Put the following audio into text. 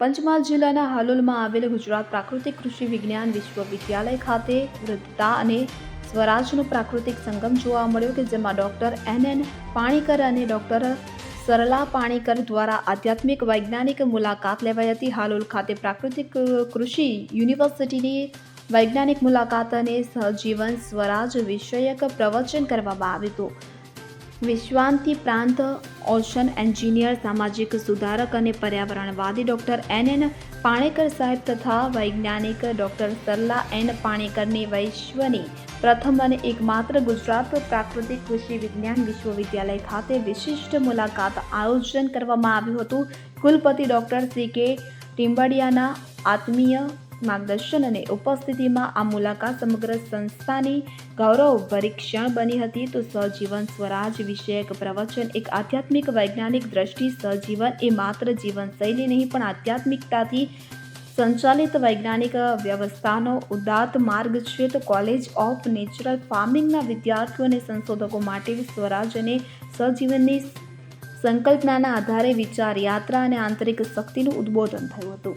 પંચમહાલ જિલ્લાના હાલોલમાં આવેલ ગુજરાત પ્રાકૃતિક કૃષિ વિજ્ઞાન વિશ્વવિદ્યાલય ખાતે વૃદ્ધતા અને સ્વરાજનો પ્રાકૃતિક સંગમ જોવા મળ્યો કે જેમાં ડોક્ટર એન એન પાણીકર અને ડોક્ટર સરલા પાણીકર દ્વારા આધ્યાત્મિક વૈજ્ઞાનિક મુલાકાત લેવાઈ હતી. હાલોલ ખાતે પ્રાકૃતિક કૃષિ યુનિવર્સિટીની વૈજ્ઞાનિક મુલાકાત અને સહજીવન સ્વરાજ વિષયક પ્રવચન કરવામાં આવ્યું હતું. વિશ્વાંતિ પ્રાંત, ઓશન એન્જિનિયર, સામાજિક સુધારક અને પર્યાવરણવાદી ડૉક્ટર એન એન પાણેકર સાહેબ તથા વૈજ્ઞાનિક ડૉક્ટર સરલા એન પાણેકરની વૈશ્વની પ્રથમ અને એકમાત્ર ગુજરાત પ્રાકૃતિક કૃષિ વિજ્ઞાન વિશ્વવિદ્યાલય ખાતે વિશિષ્ટ મુલાકાત આયોજન કરવામાં આવ્યું હતું. કુલપતિ ડૉક્ટર સી કે ટીમ્બડિયાના આત્મીય માર્ગદર્શન અને ઉપસ્થિતિમાં આ મુલાકાત સમગ્ર સંસ્થાની ગૌરવભરી ક્ષણ બની હતી. તો સહજીવન સ્વરાજ વિષયક પ્રવચન, એક આધ્યાત્મિક વૈજ્ઞાનિક દ્રષ્ટિ સહજીવન એ માત્ર જીવનશૈલી નહીં, પણ આધ્યાત્મિકતાથી સંચાલિત વૈજ્ઞાનિક વ્યવસ્થાનો ઉદાત્ત માર્ગ છે. તો કોલેજ ઓફ નેચરલ ફાર્મિંગના વિદ્યાર્થીઓ અને સંશોધકો માટે સ્વરાજ અને સહજીવનની સંકલ્પનાના આધારે વિચાર, યાત્રા અને આંતરિક શક્તિનું ઉદ્બોધન થયું હતું.